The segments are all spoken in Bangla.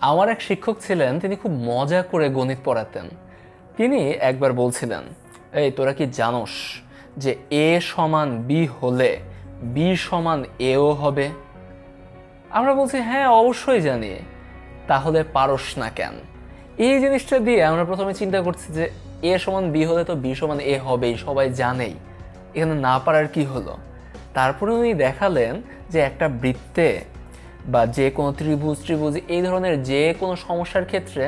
আমার এক শিক্ষক ছিলেন, তিনি খুব মজা করে গণিত পড়াতেন। তিনি একবার বলছিলেন, এই, তোরা কি জানোস যে এ সমান বি হলে বি সমান এও হবে? আমরা বলছি হ্যাঁ অবশ্যই জানি। তাহলে পারস না কেন? এই জিনিসটা দিয়ে আমরা প্রথমে চিন্তা করছি যে এ সমান বি হলে তো বি সমান এ হবেই, সবাই জানেই। এখানে না পারার কি হলো? তারপরে উনি দেখালেন যে একটা বৃত্তে বা যে কোনো ত্রিভুজ ত্রিভুজ, এই ধরনের যে কোনো সমস্যার ক্ষেত্রে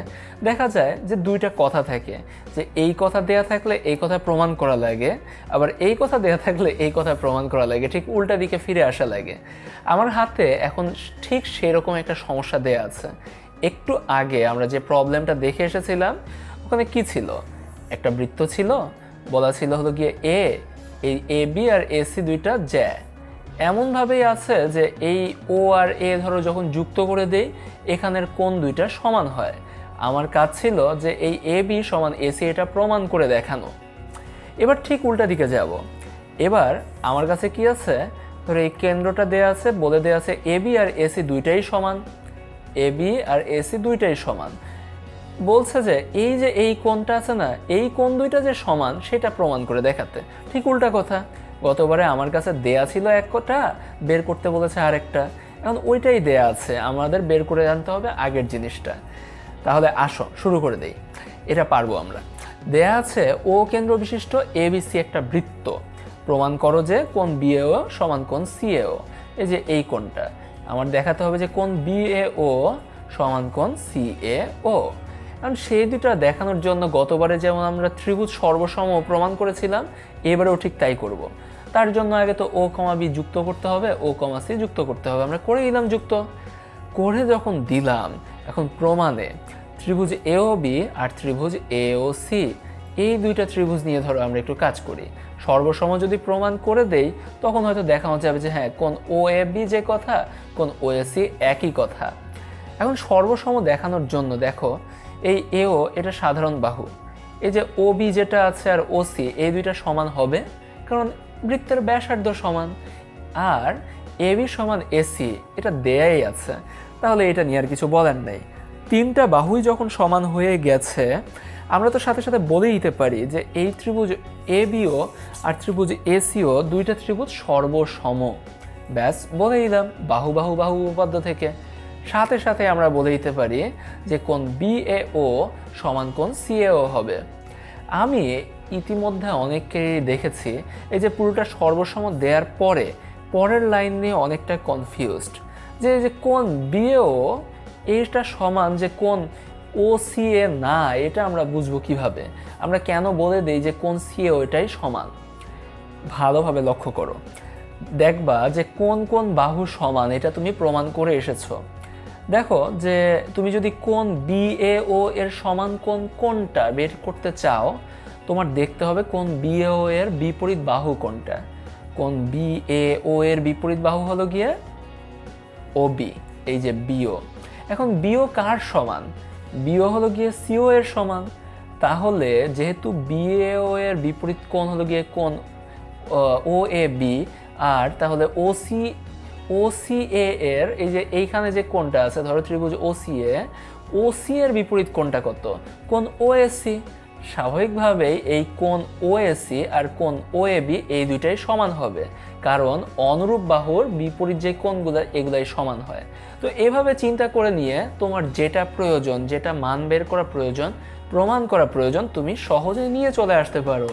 দেখা যায় যে দুইটা কথা থাকে। যে এই কথা দেয়া থাকলে এই কথা প্রমাণ করা লাগে, আবার এই কথা দেয়া থাকলে এই কথা প্রমাণ করা লাগে, ঠিক উল্টা দিকে ফিরে আসা লাগে। আমার হাতে এখন ঠিক সেরকম একটা সমস্যা দেয়া আছে। একটু আগে আমরা যে প্রবলেমটা দেখে এসেছিলাম, ওখানে কি ছিল? একটা বৃত্ত ছিল, বলা ছিল হলো গিয়ে এ এই এ বি আর এসি দুইটা জ্যা। এমনভাবেই আছে যে এই ও আর এ ধরো যখন যুক্ত করে দেই, এখানের কোন দুইটা সমান হয়। আমার কাজ ছিল যে এই এ বি সমান এসি এটা প্রমাণ করে দেখানো। এবার ঠিক উল্টা দিকে যাব। এবার আমার কাছে কি আছে? ধরো এই কেন্দ্রটা দেয়া আছে, বলে দেয়া আছে এ বি আর এসি দুইটাই সমান। এ বি আর এসি দুইটাই সমান। বলছে যে এই যে এই কোণটা আছে না, এই কোণ দুইটা যে সমান, সেটা প্রমাণ করে দেখাতে। ঠিক উল্টা কথা। গতবারে আমার কাছে দেয়া ছিল এক কোটা, বের করতে বলেছে আরেকটা। এখন ওইটাই দেয়া আছে, আমাদের বের করে আনতে হবে আগের জিনিসটা। তাহলে আসো, শুরু করে দেই। এটা পারব আমরা। দেয়া আছে, ও কেন্দ্র বিশিষ্ট এবিসি একটা বৃত্ত। প্রমাণ করো যে কোন বিএও সমান কোন সিএও এই যে এই কোনটা আমার দেখাতে হবে যে কোন বিএও সমান কোন সিএও কারণ সেই দুটা দেখানোর জন্য গতবারে যেমন আমরা ত্রিভুজ সর্বসম প্রমাণ করেছিলাম, এবারেও ঠিক তাই করব। তার জন্য আগে তো ও কমা বি যুক্ত করতে হবে, ও কমা সি যুক্ত করতে হবে। আমরা করে দিলাম যুক্ত। করে যখন দিলাম, এখন প্রমাণে ত্রিভুজ এও বি আর ত্রিভুজ এও সি এই দুইটা ত্রিভুজ নিয়ে ধরো আমরা একটু কাজ করি। সর্বসম যদি প্রমাণ করে দেই, তখন হয়তো দেখানো যাবে যে হ্যাঁ কোন ও এ বি যে কথা, কোন ও এ সি একই কথা। এখন সর্বসম দেখানোর জন্য দেখো, এই এও এটা সাধারণ বাহু। এই যে ও বি যেটা আছে আর ও সি এই দুইটা সমান হবে। কারণ বৃত্তের ব্যাসার্ধ সমান আর এ বি সমান এসি এটা দেয়াই আছে। তাহলে এটা নিয়ে আর কিছু বলার নেই। তিনটা বাহুই যখন সমান হয়ে গেছে, আমরা তো সাথে সাথে বলে দিতে পারি যে এই ত্রিভুজ এ আর ত্রিভুজ এসিও দুইটা ত্রিভুজ সর্বসম। ব্যাস বলে দিলাম, বাহু বাহু বাহু উপপাদ্য থেকে। সাথে সাথে আমরা বলে দিতে পারি যে কোন বিএও সমান কোন সিএও হবে। আমি ইতিমধ্যে অনেককেই দেখেছি। এই যে পুরোটা সর্বসম দেওয়ার পরে, পরের লাইন নিয়ে অনেকটা কনফিউজড যে যে কোন বিএও এইটা সমান যে কোন ও সিএ না, এটা আমরা বুঝব কীভাবে? আমরা কেন বলে দেই যে কোন সিএও এটাই সমান? ভালোভাবে লক্ষ্য করো। দেখবা যে কোন কোন বাহু সমান, এটা তুমি প্রমাণ করে এসেছ। দেখো যে তুমি যদি কোন বি এ ও এর সমান কোন কোনটা বের করতে চাও তোমার দেখতে হবে কোন বি এ ও এর বিপরীত বাহু কোনটা। কোন বি এ ও এর বিপরীত বাহু হলো গিয়ে ও বি এই যে বিও এখন বিও কার সমান? বিও হলো গিয়ে সিও এর সমান। তাহলে যেহেতু বিএও এর বিপরীত কোণ হলো গিয়ে কোণ ও এ বি আর তাহলে ও সি ও সি এ এর এই যে এইখানে যে কোণটা আছে, ধরো ত্রিভুজ ও সি এ ও সি এর বিপরীত কোণটা কত? কোন ও এস সি স্বাভাবিকভাবেই এই কোন ওএসি আর কোন ওএবি এই দুইটাই সমান হবে। কারণ অনুরূপ বাহুর বিপরীত যে কোনগুলো এগুলাই সমান হয়। তো এভাবে চিন্তা করে নিয়ে তোমার যেটা প্রয়োজন, যেটা মান বের করা প্রয়োজন, প্রমাণ করা প্রয়োজন, তুমি সহজে নিয়ে চলে আসতে পারো।